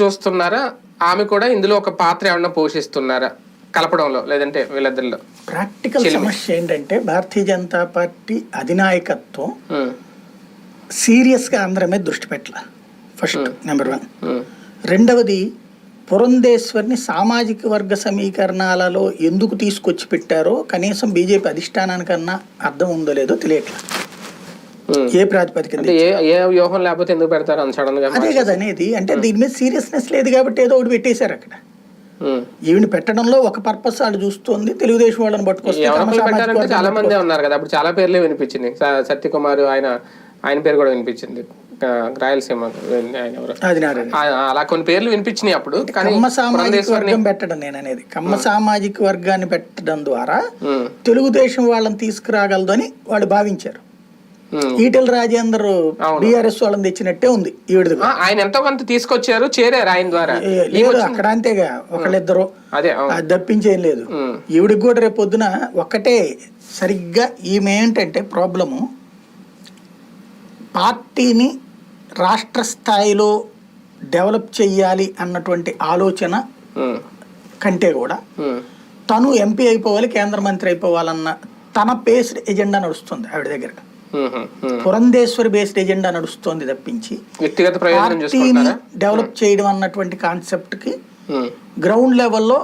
చూస్తున్నారా? ఆమె కూడా ఇందులో ఒక పాత్ర ఏమన్నా పోషిస్తున్నారా? కలపడంలో లేదంటే వీళ్ళిద్దరిలో. ప్రాక్టికల్ సమస్య ఏంటంటే భారతీయ జనతా పార్టీ అధినాయకత్వం సీరియస్గా ఆంధ్ర మీద దృష్టి పెట్టాల. ఫస్ట్ నెంబర్ వన్ రెండవది పురంధేశ్వరిని సామాజిక వర్గ సమీకరణాలలో ఎందుకు తీసుకొచ్చి పెట్టారో కనీసం బీజేపీ అధిష్టానానికన్నా అర్థం ఉందో లేదో తెలియట్లా. ఉమ్. ఏ ప్రాతిపదిక అంటే ఏ వ్యూహం లేకపోతే ఎందుకు పెడతారు అంత సడన్గా అదే కదా అనేది అంటే దీని మీద సీరియస్నెస్ లేదు కాబట్టి ఏదో ఒకటి పెట్టేశారు అక్కడ. ఈవిని పెట్టడంలో ఒక పర్పస్ వాళ్ళు చూస్తుంది తెలుగుదేశం వాళ్ళని పట్టుకొస్తే చాలా మందే ఉన్నారు కదా అప్పుడు చాలా పేర్లే వినిపించింది. సత్యకుమార్ ఆయన ఆయన పేరు కూడా వినిపించింది. రాయలసీమ అలా కొన్ని పేర్లు వినిపించినాయి అప్పుడు కమ్మ సామాజిక వర్గం పెట్టడం నేను అనేది. కమ్మ సామాజిక వర్గాన్ని పెట్టడం ద్వారా తెలుగుదేశం వాళ్ళని తీసుకురాగలదు అని వాళ్ళు భావించారు. ఈటెల రాజేందర్ బీఆర్ఎస్ వాళ్ళని తెచ్చినట్టే ఉంది ఈవిడది ఆ, ఆయన ఎంతో కొంత తీసుకొచ్చారు చేరారు ఆయన ద్వారా. లేదు అక్కడ అంతేగా ఒకళ్ళిద్దరు. అదే. అది తప్పించేం లేదు. ఉమ్, ఈవిడికి కూడా రేపు పొద్దున ఒక్కటే సరిగ్గా ఈమె ఏంటంటే ప్రాబ్లము పార్టీని రాష్ట్ర స్థాయిలో డెవలప్ చెయ్యాలి అన్నటువంటి ఆలోచన కంటే కూడా తను ఎంపీ అయిపోవాలి కేంద్ర మంత్రి అయిపోవాలన్న తన బేస్డ్ ఎజెండా నడుస్తుంది ఆవిడ దగ్గర. పురంధేశ్వరి బేస్డ్ ఎజెండా నడుస్తుంది తప్పించి. వ్యక్తిగత డెవలప్ చేయడం అన్నటువంటి కాన్సెప్ట్కి ఉమ్, గ్రౌండ్ లెవెల్లో